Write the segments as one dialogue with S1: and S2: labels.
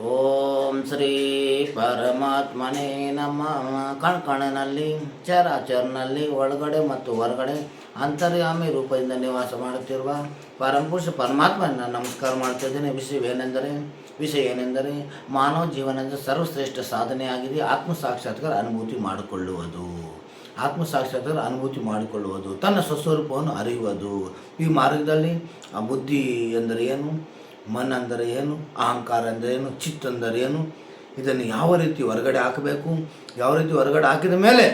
S1: ಓಂ ಶ್ರೀ ಪರಮಾತ್ಮನೇ ನಮ್ಮ ಕಣ್ಕಣನಲ್ಲಿ, ಚರಾಚರನಲ್ಲಿ, ಒಳಗಡೆ ಮತ್ತು ಹೊರಗಡೆ ಅಂತರ್ಯಾಮಿ ರೂಪದಿಂದ ನಿವಾಸ ಮಾಡುತ್ತಿರುವ ಪರಮಪುರುಷ ಪರಮಾತ್ಮನ ನಮಸ್ಕಾರ ಮಾಡುತ್ತಿದ್ದೇನೆ ವಿಷಯವೇನೆಂದರೆ ವಿಷಯ ಏನೆಂದರೆ ಮಾನವ ಜೀವನದ ಸರ್ವಶ್ರೇಷ್ಠ ಸಾಧನೆಯಾಗಿದೆ. ಆತ್ಮ ಸಾಕ್ಷಾತ್ಕಾರ ಅನುಭೂತಿ ಮಾಡಿಕೊಳ್ಳುವುದು. ಆತ್ಮ ಸಾಕ್ಷಾತ್ಕಾರ ಅನುಭೂತಿ ಮಾಡಿಕೊಳ್ಳುವುದು. ತನ್ನ ಸ್ವಸ್ವರೂಪವನ್ನು ಅರಿಯುವುದು. ಈ ಮಾರ್ಗದಲ್ಲಿ ಬುದ್ಧಿ ಎಂದರೆ ಏನು? ಮನ್ ಅಂದರೆ ಏನು, ಅಹಂಕಾರ ಅಂದರೆ ಏನು, ಚಿತ್ ಅಂದರೆ ಏನು, ಇದನ್ನು ಯಾವ ರೀತಿ ಹೊರಗಡೆ ಹಾಕಬೇಕು, ಯಾವ ರೀತಿ ಹೊರಗಡೆ ಹಾಕಿದ ಮೇಲೆ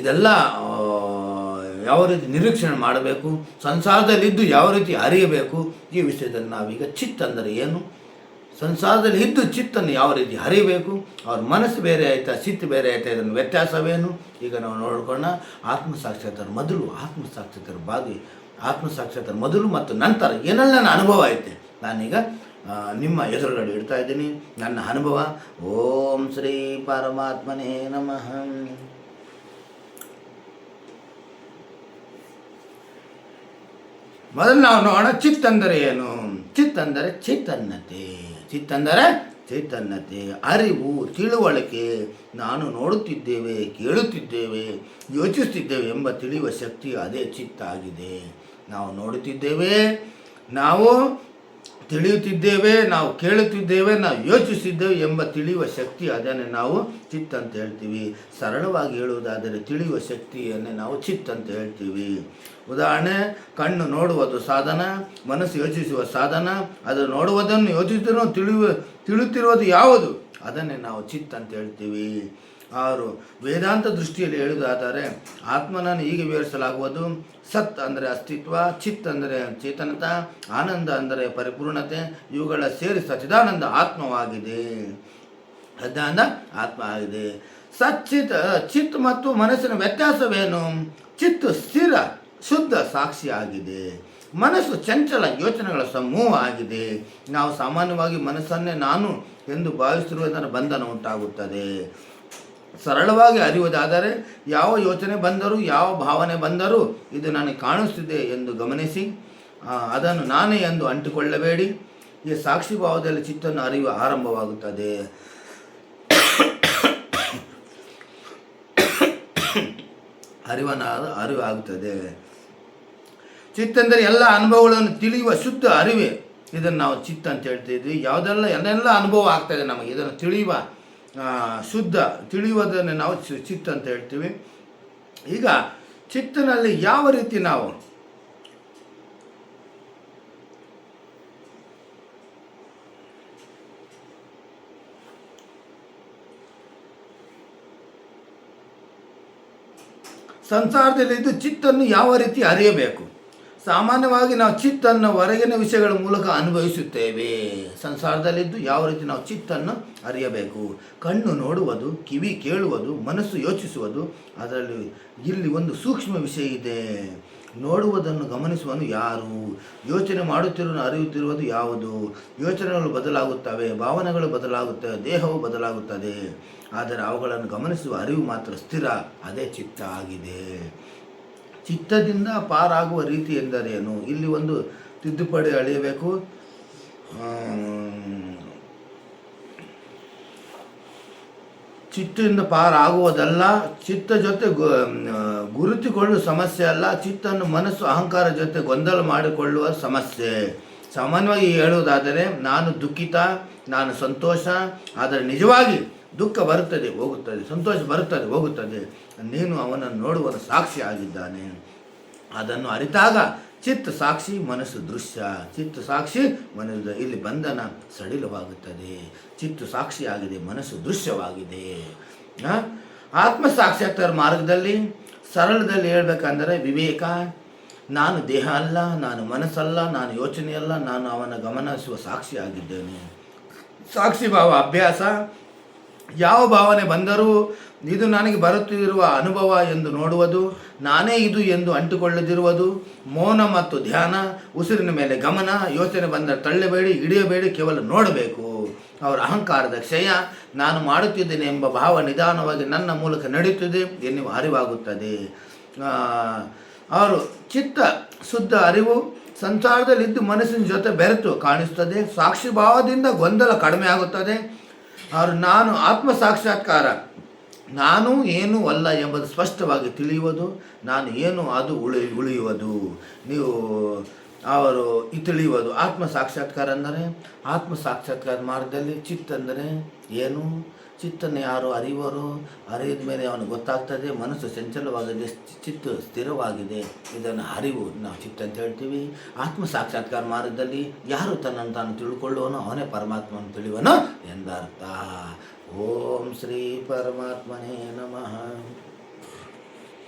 S1: ಇದೆಲ್ಲ ಯಾವ ರೀತಿ ನಿರೀಕ್ಷಣೆ ಮಾಡಬೇಕು, ಸಂಸಾರದಲ್ಲಿದ್ದು ಯಾವ ರೀತಿ ಅರಿಯಬೇಕು, ಈ ವಿಷಯದಲ್ಲಿ ನಾವೀಗ ಚಿತ್ ಅಂದರೆ ಏನು, ಸಂಸಾರದಲ್ಲಿ ಇದ್ದು ಚಿತ್ತನ್ನು ಯಾವ ರೀತಿ ಹರಿಬೇಕು ಅವ್ರ ಮನಸ್ಸು ಬೇರೆ ಆಯಿತಾ, ಚಿತ್ತ ಬೇರೆ ಆಯಿತಾ, ಇದನ್ನು ವ್ಯತ್ಯಾಸವೇನು? ಈಗ ನಾವು ನೋಡಿಕೊಂಡ ಆತ್ಮ ಸಾಕ್ಷಾತ್ಕಾರ ಮೊದಲು ಆತ್ಮ ಸಾಕ್ಷಾತ್ಕಾರ ಬಾಗಿ ಆತ್ಮ ಸಾಕ್ಷಾತ್ಕಾರ ಮೊದಲು ಮತ್ತು ನಂತರ ಏನೆಲ್ಲ ನನ್ನ ಅನುಭವ ಐತೆ ನಾನೀಗ ನಿಮ್ಮ ಎದುರುಗಡೆ ಇಡ್ತಾ ಇದ್ದೀನಿ. ನನ್ನ ಅನುಭವ. ಓಂ ಶ್ರೀ ಪರಮಾತ್ಮನೇ ನಮಃ. ಮೊದಲು ನಾವು ನೋಡೋಣ ಚಿತ್ ಅಂದರೆ ಏನು? ಚಿತ್ತಂದರೆ ಚೈತನ್ಯತೆ. ಚಿತ್ ಅಂದರೆ ಚೈತನ್ಯತೆ. ಅರಿವು, ತಿಳುವಳಿಕೆ. ನಾನು ನೋಡುತ್ತಿದ್ದೇವೆ, ಕೇಳುತ್ತಿದ್ದೇವೆ, ಯೋಚಿಸುತ್ತಿದ್ದೇವೆ ಎಂಬ ತಿಳಿಯುವ ಶಕ್ತಿ ಅದೇ ಚಿತ್ತ ಆಗಿದೆ. ನಾವು ನೋಡುತ್ತಿದ್ದೇವೆ. ನಾವು ತಿಳಿಯುತ್ತಿದ್ದೇವೆ, ನಾವು ಕೇಳುತ್ತಿದ್ದೇವೆ, ನಾವು ಯೋಚಿಸಿದ್ದೇವೆ ಎಂಬ ತಿಳಿಯುವ ಶಕ್ತಿ ಅದನ್ನೇ ನಾವು ಚಿತ್ ಅಂತ ಹೇಳ್ತೀವಿ. ಸರಳವಾಗಿ ಹೇಳುವುದಾದರೆ ತಿಳಿಯುವ ಶಕ್ತಿಯನ್ನೇ ನಾವು ಚಿತ್ ಅಂತ ಹೇಳ್ತೀವಿ. ಉದಾಹರಣೆ, ಕಣ್ಣು ನೋಡುವುದು ಸಾಧನ, ಮನಸ್ಸು ಯೋಚಿಸುವ ಸಾಧನ, ಅದು ನೋಡುವುದನ್ನು ಯೋಚಿಸಿದ್ರೂ ತಿಳಿಯುವ, ತಿಳಿಯುತ್ತಿರುವುದು ಯಾವುದು? ಅದನ್ನೇ ನಾವು ಚಿತ್ ಅಂತ ಹೇಳ್ತೀವಿ. ಅವರು ವೇದಾಂತ ದೃಷ್ಟಿಯಲ್ಲಿ ಹೇಳುವುದಾದರೆ ಆತ್ಮನನ್ನು ಹೀಗೆ ವಿವರಿಸಲಾಗುವುದು. ಸತ್ ಅಂದರೆ ಅಸ್ತಿತ್ವ, ಚಿತ್ ಅಂದರೆ ಚೇತನತ, ಆನಂದ ಅಂದರೆ ಪರಿಪೂರ್ಣತೆ, ಇವುಗಳ ಸೇರಿ ಸಚಿದಾನಂದ ಆತ್ಮವಾಗಿದೆ. ಸದಾನಂದ ಆತ್ಮ ಆಗಿದೆ ಸಚ್ಚಿತ್, ಚಿತ್ ಮತ್ತು ಮನಸ್ಸಿನ ವ್ಯತ್ಯಾಸವೇನು? ಚಿತ್ ಸ್ಥಿರ, ಶುದ್ಧ ಸಾಕ್ಷಿ ಆಗಿದೆ ಮನಸ್ಸು ಚಂಚಲ ಯೋಚನೆಗಳ ಸಮೂಹ ಆಗಿದೆ. ನಾವು ಸಾಮಾನ್ಯವಾಗಿ ಮನಸ್ಸನ್ನೇ ನಾನು ಎಂದು ಭಾವಿಸಿರುವುದರ ಬಂಧನ ಉಂಟಾಗುತ್ತದೆ. ಸರಳವಾಗಿ ಅರಿಯುವುದಾದರೆ ಯಾವ ಯೋಚನೆ ಬಂದರೂ, ಯಾವ ಭಾವನೆ ಬಂದರೂ ಇದು ನನಗೆ ಕಾಣಿಸ್ತಿದೆ ಎಂದು ಗಮನಿಸಿ. ಅದನ್ನು ನಾನೇ ಎಂದು ಅಂಟಿಕೊಳ್ಳಬೇಡಿ. ಈ ಸಾಕ್ಷಿ ಭಾವದಲ್ಲಿ ಚಿತ್ತನ್ನು ಅರಿಯುವ ಆರಂಭವಾಗುತ್ತದೆ. ಅರಿವನ ಅರಿವು ಆಗುತ್ತದೆ ಚಿತ್ತೆಂದರೆ ಎಲ್ಲ ಅನುಭವಗಳನ್ನು ತಿಳಿಯುವ ಶುದ್ಧ ಅರಿವೆ. ಇದನ್ನು ನಾವು ಚಿತ್ತ ಅಂತ ಹೇಳ್ತಿದ್ವಿ. ಯಾವುದೆಲ್ಲ ಎಲ್ಲೆಲ್ಲ ಅನುಭವ ಆಗ್ತದೆ ನಮಗೆ, ಇದನ್ನು ತಿಳಿಯುವ ಶುದ್ಧ ತಿಳಿಯುವುದನ್ನು ನಾವು ಚಿತ್ತ ಅಂತ ಹೇಳ್ತೀವಿ. ಈಗ ಚಿತ್ತನಲ್ಲಿ ಯಾವ ರೀತಿ ನಾವು? ಸಂಸಾರದಲ್ಲಿ ಇದು ಚಿತ್ತನ್ನು ಯಾವ ರೀತಿ ಅರಿಯಬೇಕು? ಸಾಮಾನ್ಯವಾಗಿ ನಾವು ಚಿತ್ತನ್ನು ಹೊರಗಿನ ವಿಷಯಗಳ ಮೂಲಕ ಅನುಭವಿಸುತ್ತೇವೆ. ಸಂಸಾರದಲ್ಲಿದ್ದು ಯಾವ ರೀತಿ ನಾವು ಚಿತ್ತನ್ನು ಅರಿಯಬೇಕು? ಕಣ್ಣು ನೋಡುವುದು, ಕಿವಿ ಕೇಳುವುದು, ಮನಸ್ಸು ಯೋಚಿಸುವುದು, ಅದರಲ್ಲಿ ಇಲ್ಲಿ ಒಂದು ಸೂಕ್ಷ್ಮ ವಿಷಯ ಇದೆ. ನೋಡುವುದನ್ನು ಗಮನಿಸುವನು ಯಾರು? ಯೋಚನೆ ಮಾಡುತ್ತಿರುವ, ಅರಿಯುತ್ತಿರುವುದು ಯಾವುದು? ಯೋಚನೆಗಳು ಬದಲಾಗುತ್ತವೆ, ಭಾವನೆಗಳು ಬದಲಾಗುತ್ತವೆ, ದೇಹವು ಬದಲಾಗುತ್ತದೆ. ಆದರೆ ಅವುಗಳನ್ನು ಗಮನಿಸುವ ಅರಿವು ಮಾತ್ರ ಸ್ಥಿರ, ಅದೇ ಚಿತ್ತ ಆಗಿದೆ. ಚಿತ್ತದಿಂದ ಪಾರಾಗುವ ರೀತಿ ಎಂದರೇನು ಇಲ್ಲಿ ಒಂದು ತಿದ್ದುಪಡಿ ಅಳೆಯಬೇಕು. ಚಿತ್ತದಿಂದ ಪಾರಾಗುವುದಲ್ಲ, ಚಿತ್ತ ಜೊತೆ ಗುರುತಿಕೊಳ್ಳುವ ಸಮಸ್ಯೆ ಅಲ್ಲ, ಚಿತ್ತನ್ನು ಮನಸ್ಸು ಅಹಂಕಾರ ಜೊತೆ ಗೊಂದಲ ಮಾಡಿಕೊಳ್ಳುವ ಸಮಸ್ಯೆ. ಸಾಮಾನ್ಯವಾಗಿ ಹೇಳುವುದಾದರೆ, ನಾನು ದುಃಖಿತ, ನಾನು ಸಂತೋಷ, ಆದರೆ ನಿಜವಾಗಿ ದುಃಖ ಬರುತ್ತದೆ, ಹೋಗುತ್ತದೆ, ಸಂತೋಷ ಬರುತ್ತದೆ, ಹೋಗುತ್ತದೆ. ನೀನು ಅವನನ್ನು ನೋಡುವ ಸಾಕ್ಷಿ ಆಗಿದ್ದಾನೆ. ಅದನ್ನು ಅರಿತಾಗ ಚಿತ್ತ ಸಾಕ್ಷಿ, ಮನಸ್ಸು ದೃಶ್ಯ. ಚಿತ್ತ ಸಾಕ್ಷಿ, ಮನಸ್ಸು ಇಲ್ಲಿ ಬಂಧನ ಸಡಿಲವಾಗುತ್ತದೆ. ಚಿತ್ತು ಸಾಕ್ಷಿಯಾಗಿದೆ ಮನಸ್ಸು ದೃಶ್ಯವಾಗಿದೆ? ಆತ್ಮ ಸಾಕ್ಷಾತ್ಕಾರ ಮಾರ್ಗದಲ್ಲಿ, ಸರಳದಲ್ಲಿ ಹೇಳ್ಬೇಕಂದರೆ ವಿವೇಕ ನಾನು ದೇಹ ಅಲ್ಲ, ನಾನು ಮನಸ್ಸಲ್ಲ, ನಾನು ಯೋಚನೆ ಅಲ್ಲ ನಾನು ಅವನ ಗಮನಿಸುವ ಸಾಕ್ಷಿಯಾಗಿದ್ದೇನೆ ಸಾಕ್ಷಿ ಭಾವ ಅಭ್ಯಾಸ. ಯಾವ ಭಾವನೆ ಬಂದರೂ ಇದು ನನಗೆ ಬರುತ್ತಿರುವ ಅನುಭವ ಎಂದು ನೋಡುವುದು, ನಾನೇ ಇದು ಎಂದು ಅಂಟಿಕೊಳ್ಳದಿರುವುದು, ಮೌನ ಮತ್ತು ಧ್ಯಾನ, ಉಸಿರಿನ ಮೇಲೆ ಗಮನ, ಯೋಚನೆ ಬಂದರೆ ತಳ್ಳಬೇಡಿ, ಹಿಡಿಯಬೇಡಿ, ಕೇವಲ ನೋಡಬೇಕು. ಅವರ ಅಹಂಕಾರದ ಕ್ಷಯ, ನಾನು ಮಾಡುತ್ತಿದ್ದೇನೆ ಎಂಬ ಭಾವ ನಿಧಾನವಾಗಿ ನನ್ನ ಮೂಲಕ ನಡೆಯುತ್ತಿದೆ ಎನ್ನುವ ಅರಿವಾಗುತ್ತದೆ. ಅವರು ಚಿತ್ತ, ಶುದ್ಧ ಅರಿವು ಸಂಸಾರದಲ್ಲಿದ್ದು ಮನಸ್ಸಿನ ಜೊತೆ ಬೆರೆತು ಕಾಣಿಸ್ತದೆ. ಸಾಕ್ಷಿ ಭಾವದಿಂದ ಗೊಂದಲ ಕಡಿಮೆ ಆಗುತ್ತದೆ. ಅವರು, ನಾನು ಆತ್ಮ ಸಾಕ್ಷಾತ್ಕಾರ ನಾನು ಏನು ಅಲ್ಲ ಎಂಬುದು ಸ್ಪಷ್ಟವಾಗಿ ತಿಳಿಯುವುದು. ನಾನು ಏನು ಅದು ಉಳಿ, ಉಳಿಯುವುದು. ನೀವು ಅವರು ತಿಳಿಯುವುದು ಆತ್ಮ ಸಾಕ್ಷಾತ್ಕಾರ ಅಂದರೆ ಆತ್ಮ ಸಾಕ್ಷಾತ್ಕಾರ ಮಾರ್ಗದಲ್ಲಿ ಚಿತ್ತ ಅಂದರೆ ಏನು? ಚಿತ್ತನ್ನು ಯಾರು ಅರಿವರು ಅರಿಯದ ಮೇಲೆ ಅವನು ಗೊತ್ತಾಗ್ತದೆ, ಮನಸ್ಸು ಚಂಚಲವಾಗಿದೆ ಚಿತ್ತ ಸ್ಥಿರವಾಗಿದೆ. ಇದನ್ನು ಅರಿವು ನಾವು ಚಿತ್ತ ಅಂತ ಹೇಳ್ತೀವಿ. ಆತ್ಮ ಸಾಕ್ಷಾತ್ಕಾರ ಮಾರ್ಗದಲ್ಲಿ ಯಾರು ತನ್ನನ್ನು ತಾನು ತಿಳ್ಕೊಳ್ಳುವನೋ ಅವನೇ ಪರಮಾತ್ಮನ ತಿಳಿಯುವನು ಎಂದರ್ಥ. ಓಂ ಶ್ರೀ ಪರಮಾತ್ಮನೇ ನಮಃ.